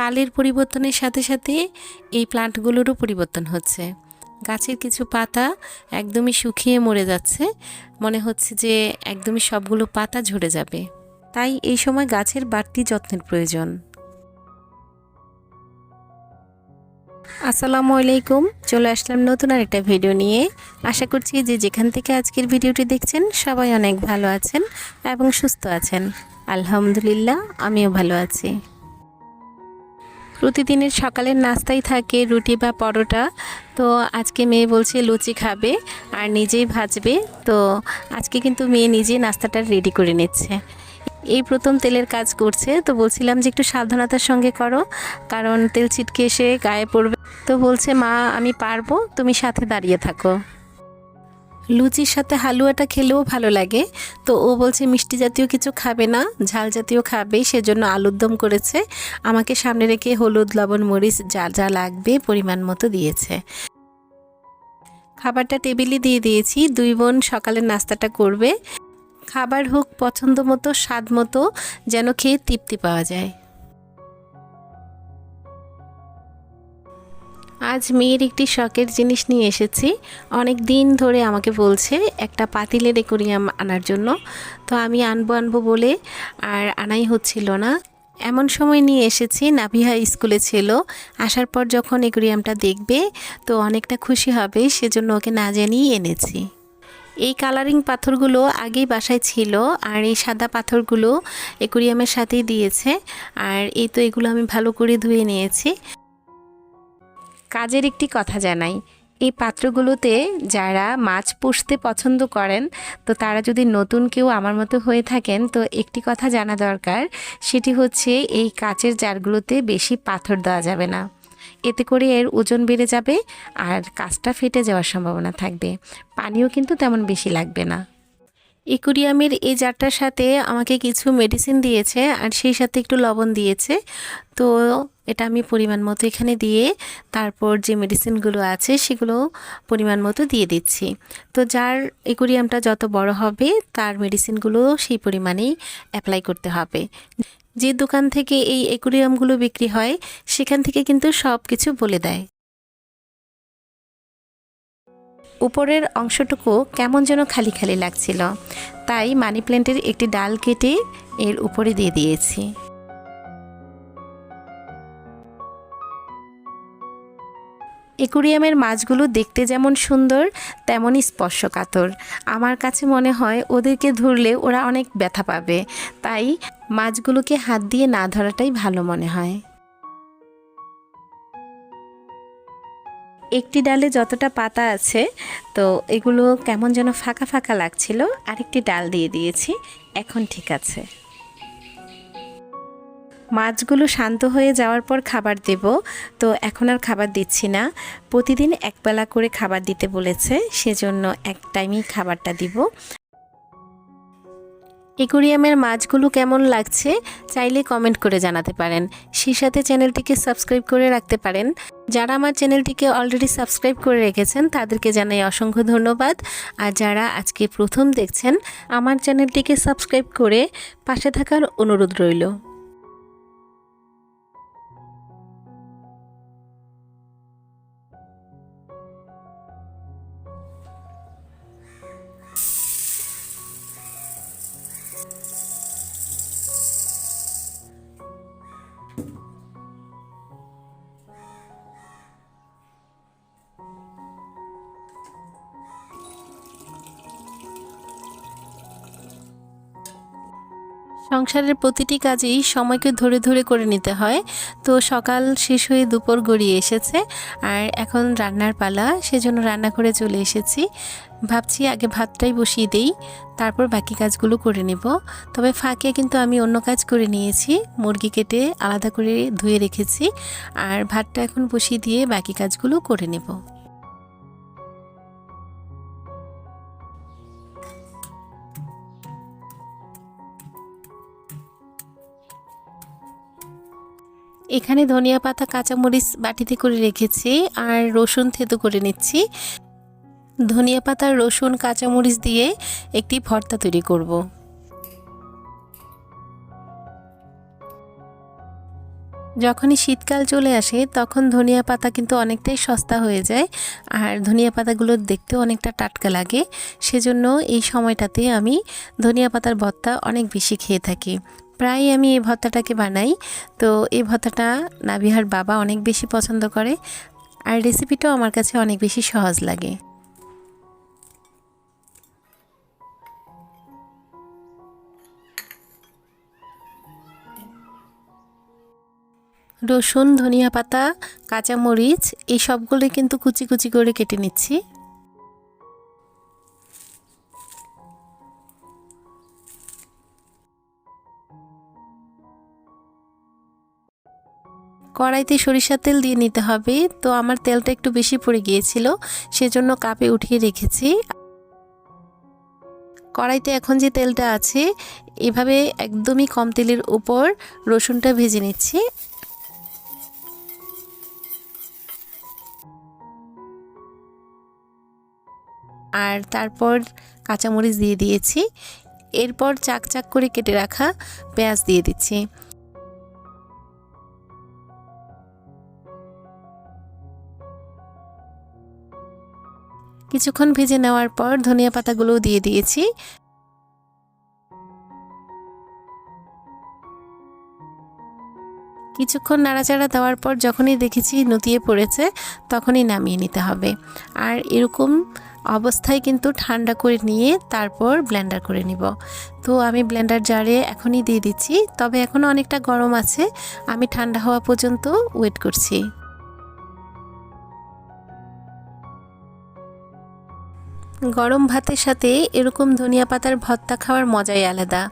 কালের পরিবর্তনের সাথে সাথে এই প্লান্টগুলোরও পরিবর্তন হচ্ছে। গাছের কিছু পাতা একদমই শুকিয়ে মরে যাচ্ছে। মনে হচ্ছে যে একদমই সবগুলো পাতা ঝরে যাবে। তাই এই সময় গাছের বাড়তি যত্নের প্রয়োজন। আসসালামু আলাইকুম। চলে আসলাম নতুন আর একটা ভিডিও নিয়ে। আশা করছি যে যেখান থেকে আজকের ভিডিওটি দেখছেন সবাই অনেক ভালো আছেন এবং সুস্থ আছেন। আলহামদুলিল্লাহ, আমিও ভালো আছি। প্রতিদিনের সকালের নাস্তাই থাকে, রুটি বা পরোটা। তো আজকে মেয়ে বলছে, লুচি খাবে আর নিজেই ভাজবে। তো আজকে কিন্তু মেয়ে নিজে নাস্তাটা রেডি করে নিচ্ছে। এই প্রথম তেলের কাজ করছে। তো বলছিলাম যে, একটু সাবধানতার সঙ্গে করো, কারণ তেল ছিটকে এসে গায়ে পড়বে। তো বলছে, মা, আমি পারব, তুমি সাথে দাঁড়িয়ে থাকো। লুচির সাথে হালুয়াটা খেলেও ভালো লাগে। তো ও বলছে, মিষ্টি জাতীয় কিছু খাবে না, ঝাল জাতীয় খাবে, সেজন্য আলুর দম করেছে। আমাকে সামনে রেখে হলুদ, লবণ, মরিচ, যা যা লাগবে পরিমাণ মতো দিয়েছে। খাবারটা টেবিলে দিয়ে দিয়েছি। দুই বোন সকালের নাস্তাটা করবে। খাবার হোক পছন্দ মতো, স্বাদ মতো, যেন খেয়ে তৃপ্তি পাওয়া যায়। আজ মেয়ের একটি শখের জিনিস নিয়ে এসেছি। অনেক দিন ধরে আমাকে বলছে একটা পাতিলের একুরিয়াম আনার জন্য। তো আমি আনব আনব বলে আর আনাই হচ্ছিল না। এমন সময় নিয়ে এসেছি নাভিহা স্কুলে ছিল। আসার পর যখন একুরিয়ামটা দেখবে, তো অনেকটা খুশি হবে, সেজন্য ওকে না জানিয়ে এনেছি। এই কালারিং পাথরগুলো আগেই বাসায় ছিল আর এই সাদা পাথরগুলো একুরিয়ামের সাথেই দিয়েছে। আর এই তো এগুলো আমি ভালো করে ধুয়ে নিয়েছি। কাজের একটি কথা জানাই। এই পাত্রগুলোতে যারা মাছ পুষতে পছন্দ করেন, তো তারা যদি নতুন কেউ আমার মতো হয়ে থাকেন, তো একটি কথা জানা দরকার, সেটি হচ্ছে এই কাচের জারগুলোতে বেশি পাথর দেওয়া যাবে না। এতে করে এর ওজন বেড়ে যাবে আর কাজটা ফেটে যাওয়ার সম্ভাবনা থাকবে। পানিও কিন্তু তেমন বেশি লাগবে না। একুরিয়ামের এই জারটার সাথে আমাকে কিছু মেডিসিন দিয়েছে আর সেই সাথে একটু লবণ দিয়েছে। তো এটা আমি পরিমাণ মতো এখানে দিয়ে তারপর যে মেডিসিনগুলো আছে সেগুলো পরিমাণ মতো দিয়ে দিচ্ছি। তো যার একুরিয়ামটা যত বড় হবে তার মেডিসিনগুলো সেই পরিমাণেই অ্যাপ্লাই করতে হবে। যে দোকান থেকে এই একুরিয়ামগুলো বিক্রি হয় সেখান থেকে কিন্তু সব কিছু বলে দেয়। উপরের অংশটুকু কেমন যেন খালি খালি লাগছিল। তাই মানি প্ল্যান্টের একটি ডাল কেটে এর উপরে দিয়ে দিয়েছি। একুরিয়ামের মাছগুলো দেখতে যেমন সুন্দর, তেমনই স্পর্শকাতর। আমার কাছে মনে হয় ওদেরকে ধরলে ওরা অনেক ব্যথা পাবে। তাই মাছগুলোকে হাত দিয়ে না ধরাটাই ভালো মনে হয়। একটি ডালে যতটা পাতা আছে, তো এগুলো কেমন যেন ফাঁকা ফাঁকা লাগছিল, আরেকটি ডাল দিয়ে দিয়েছি, এখন ঠিক আছে। মাছগুলো শান্ত হয়ে যাওয়ার পর খাবার দেব, তো এখন আর খাবার দিচ্ছি না। প্রতিদিন একবেলা করে খাবার দিতে বলেছে, সেজন্য এক টাইমেই খাবারটা দিব। একুরিয়ামের মাছগুলো কেমন লাগছে চাইলে কমেন্ট করে জানাতে পারেন। সেই সাথে চ্যানেলটিকে সাবস্ক্রাইব করে রাখতে পারেন। যারা আমার চ্যানেলটিকে অলরেডি সাবস্ক্রাইব করে রেখেছেন, তাদেরকে জানাই অসংখ্য ধন্যবাদ। আর যারা আজকে প্রথম দেখছেন, আমার চ্যানেলটিকে সাবস্ক্রাইব করে পাশে থাকার অনুরোধ রইল। সংসারের প্রতিটি কাজেই সময়কে ধরে ধরে করে নিতে হয়। তো সকাল শেষ হয়ে দুপুর গড়িয়ে এসেছে। আর এখন রান্নার পালা, সেজন্য রান্না করে চলে এসেছি। ভাবছি আগে ভাতটাই বসিয়ে দেই, তারপর বাকি কাজগুলো করে নেব। তবে ফাঁকে কিন্তু আমি অন্য কাজ করে নিয়েছি, মুরগি কেটে আলাদা করে ধুয়ে রেখেছি। আর ভাতটা এখন বসিয়ে দিয়ে বাকি কাজগুলো করে নেব। এখানে ধনিয়া পাতা, কাঁচামরিচ বাটিতে করে রেখেছি আর রসুন থেতো করে নিচ্ছি। ধনিয়া পাতা, রসুন, কাঁচামরিচ দিয়ে একটি ভর্তা তৈরি করব। যখনই শীতকাল চলে আসে, তখন ধনিয়া পাতা কিন্তু অনেকটাই সস্তা হয়ে যায় আর ধনিয়া পাতাগুলো দেখতেও অনেকটা টাটকা লাগে। সেজন্য এই সময়টাতে আমি ধনিয়া পাতার ভর্তা অনেক বেশি খেয়ে থাকি। প্রায় আমি এই ভর্তাটাকে বানাই। তো এই ভর্তাটা নাবিহার বাবা অনেক বেশি পছন্দ করে আর রেসিপিটাও আমার কাছে অনেক বেশি সহজ লাগে। রসুন, ধনিয়া পাতা, কাঁচামরিচ, এই সবগুলো কিন্তু কুচি কুচি করে কেটে নিচ্ছি। কড়াইতে সরিষার তেল দিয়ে নিতে হবে। তো আমার তেলটা একটু বেশি পড়ে গিয়েছিল, সেজন্য কাপে উঠিয়ে রেখেছি। কড়াইতে এখন যে তেলটা আছে, এভাবে একদমই কম তেলের উপর রসুনটা ভেজে নিচ্ছি। আর তারপর কাঁচামরিচ দিয়ে দিয়েছি। এরপর চাক চাক করে কেটে রাখা পেঁয়াজ দিয়ে দিচ্ছি। কিছুক্ষণ ভেজে নেওয়ার পর ধনিয়া পাতাগুলোও দিয়ে দিয়েছি। কিছুক্ষণ নাড়াচাড়া দেওয়ার পর যখনই দেখেছি নতিয়ে পড়েছে, তখনই নামিয়ে নিতে হবে। আর এরকম অবস্থায় কিন্তু ঠান্ডা করে নিয়ে তারপর ব্লেন্ডার করে নিব। তো আমি ব্লেন্ডার জারে এখনই দিয়ে দিচ্ছি, তবে এখনও অনেকটা গরম আছে। আমি ঠান্ডা হওয়া পর্যন্ত ওয়েট করছি। গরম ভাতের সাথে এরকম ধনিয়া পাতার ভর্তা খাওয়ার মজাই আলাদা।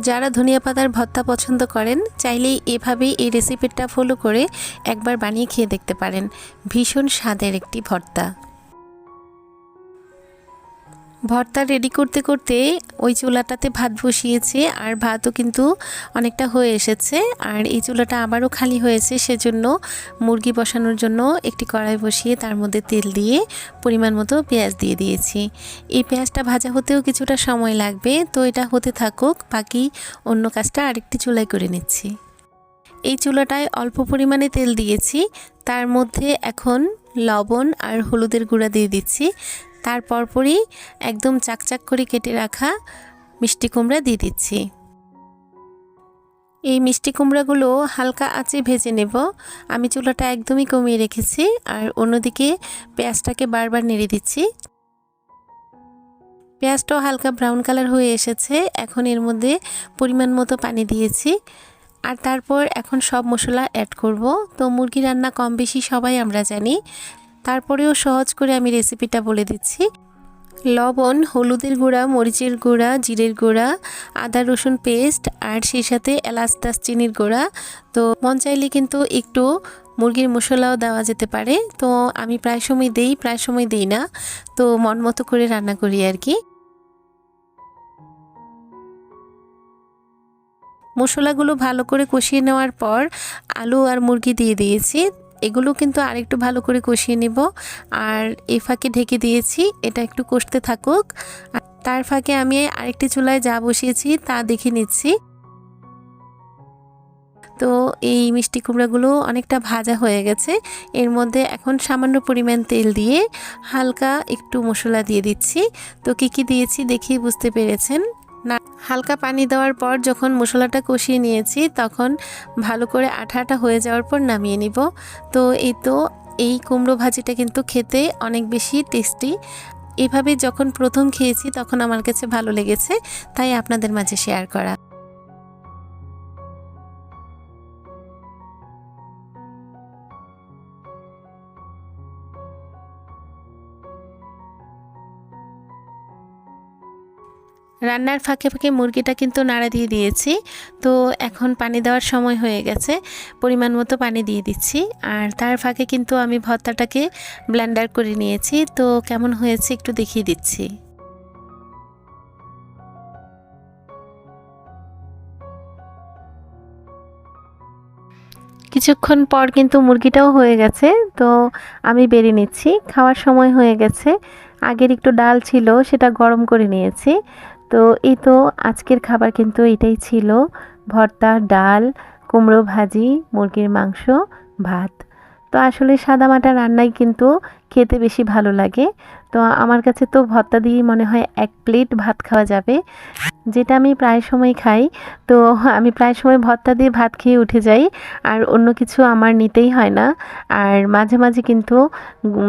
যারা ধনিয়া পাতার ভর্তা পছন্দ করেন, চাইলেই এভাবেই এই রেসিপিটা ফলো করে একবার বানিয়ে খেয়ে দেখতে পারেন। ভীষণ স্বাদের একটি ভর্তা। ভর্তা রেডি করতে করতে ওই চুলাটাতে ভাত বসিয়েছে আর ভাতও কিন্তু অনেকটা হয়ে এসেছে। আর এই চুলাটা আবারও খালি হয়েছে সেজন্য মুরগি বসানোর জন্য একটি কড়াই বসিয়ে তার মধ্যে তেল দিয়ে পরিমাণ মতো পেঁয়াজ দিয়ে দিয়েছি। এই পেঁয়াজটা ভাজা হতেও কিছুটা সময় লাগবে, তো এটা হতে থাকুক, বাকি অন্য কাজটা আরেকটি চুলাই করে নিচ্ছি। এই চুলাটায় অল্প পরিমাণে তেল দিয়েছি, তার মধ্যে এখন লবণ আর হলুদের গুঁড়া দিয়ে দিচ্ছি। তার পরপরই একদম চাকচাক করে কেটে রাখা মিষ্টি কুমড়া দিয়ে দিচ্ছি। এই মিষ্টি কুমড়াগুলো হালকা আঁচে ভেজে নেব। আমি চুলাটা একদমই কমিয়ে রেখেছি আর অন্যদিকে পেঁয়াজটাকে বারবার নেড়ে দিচ্ছি। পেঁয়াজটাও হালকা ব্রাউন কালার হয়ে এসেছে। এখন এর মধ্যে পরিমাণ মতো পানি দিয়েছি। আর তারপর এখন সব মশলা অ্যাড করব। তো মুরগি রান্না কম বেশি সবাই আমরা জানি। তারপরেও সহজ করে আমি রেসিপিটা বলে দিচ্ছি। লবণ, হলুদের গুঁড়া, মরিচের গুঁড়া, জিরের গুঁড়া, আদা, রসুন পেস্ট আর সেই সাথে এলাচ দারচিনির গুঁড়া। তো মন চাইলে কিন্তু একটু মুরগির মশলাও দেওয়া যেতে পারে। তো আমি প্রায় সময় দেই, প্রায় সময় দেই না। তো মন মতো করে রান্না করি আর কি। মশলাগুলো ভালো করে কষিয়ে নেওয়ার পর আলু আর মুরগি দিয়ে দিয়েছি। এগুলো কিন্তু আরেকটু ভালো করে কষিয়ে নিব। আর এই ফাঁকে ঢেকে দিয়েছি, এটা একটু কষতে থাকুক। আর তার ফাঁকে আমি আরেকটি চুলায় যা বসিয়েছি তা দেখে নিচ্ছি। তো এই মিষ্টি কুমড়াগুলো অনেকটা ভাজা হয়ে গেছে। এর মধ্যে এখন সামান্য পরিমাণ তেল দিয়ে হালকা একটু মশলা দিয়ে দিচ্ছি। তো কী কী দিয়েছি দেখেই বুঝতে পেরেছেন। হালকা পানি দেওয়ার পর যখন মশলাটা কষিয়ে নিয়েছি, তখন ভালো করে আঠাটা আঠা হয়ে যাওয়ার পর নামিয়ে নিব। তো এই তো, এই কুমড়ো ভাজিটা কিন্তু খেতে অনেক বেশি টেস্টি এভাবে যখন প্রথম খেয়েছি, তখন আমার কাছে ভালো লেগেছে, তাই আপনাদের মাঝে শেয়ার করা। রান্নার ফাঁকে ফাঁকে মুরগিটা কিন্তু নাড়া দিয়ে দিয়েছি। তো এখন পানি দেওয়ার সময় হয়ে গেছে। পরিমাণ মতো পানি দিয়ে দিচ্ছি। আর তার ফাঁকে কিন্তু আমি ভর্তাটাকে ব্লেন্ডার করে নিয়েছি। তো কেমন হয়েছে একটু দেখিয়ে দিচ্ছি। কিছুক্ষণ পর কিন্তু মুরগিটাও হয়ে গেছে। তো আমি বেরিয়ে নিচ্ছি। খাওয়ার সময় হয়ে গেছে। আগের একটু ডাল ছিল, সেটা গরম করে নিয়েছি। তো এই তো আজকের খাবার কিন্তু এটাই ছিল। ভর্তা, ডাল, কুমড়ো ভাজি, মুরগির মাংস, ভাত। তো আসলে সাদামাটা রান্নাই কিন্তু খেতে বেশি ভালো লাগে। তো আমার কাছে তো ভর্তা দিয়ে মনে হয় এক প্লেট ভাত খাওয়া যাবে। যেটা আমি প্রায় সময় খাই, তো আমি প্রায় সময় ভর্তা দিয়ে ভাত খেয়ে উঠে যাই, আর অন্য কিছু আমার নিতেই হয় না। আর মাঝে মাঝে কিন্তু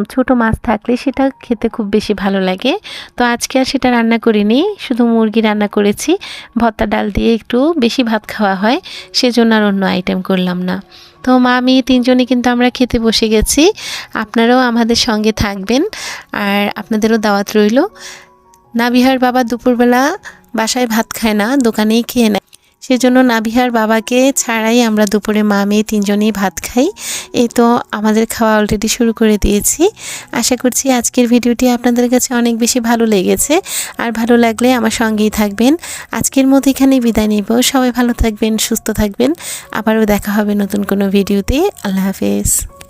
ছোট মাছ থাকলে সেটা খেতে খুব বেশি ভালো লাগে। তো আজকে আর সেটা রান্না করিনি, শুধু মুরগি রান্না করেছি। ভর্তা ডাল দিয়ে একটু বেশি ভাত খাওয়া হয়, সেজন্য আর অন্য আইটেম করলাম না। তো মা, আমি তিনজনই কিন্তু আমরা খেতে বসে গেছি। আপনারাও আমাদের সঙ্গে থাকবেন। আর আপনাদেরও দাওয়াত রইল। নাবিহার বাবা দুপুরবেলা বাসায় ভাত খায় না, দোকানেই খেয়ে নেয়। সেজন্য নাবিহার বাবাকে ছাড়াই আমরা দুপুরে মা, মেয়ে তিনজনেই ভাত খাই। এই তো আমাদের খাওয়া অলরেডি শুরু করে দিয়েছি। আশা করছি আজকের ভিডিওটি আপনাদের কাছে অনেক বেশি ভালো লেগেছে। আর ভালো লাগলে আমার সঙ্গেই থাকবেন। আজকের মতো এখানেই বিদায় নিব। সবাই ভালো থাকবেন, সুস্থ থাকবেন। আবারও দেখা হবে নতুন কোনো ভিডিওতে। আল্লাহ হাফেজ।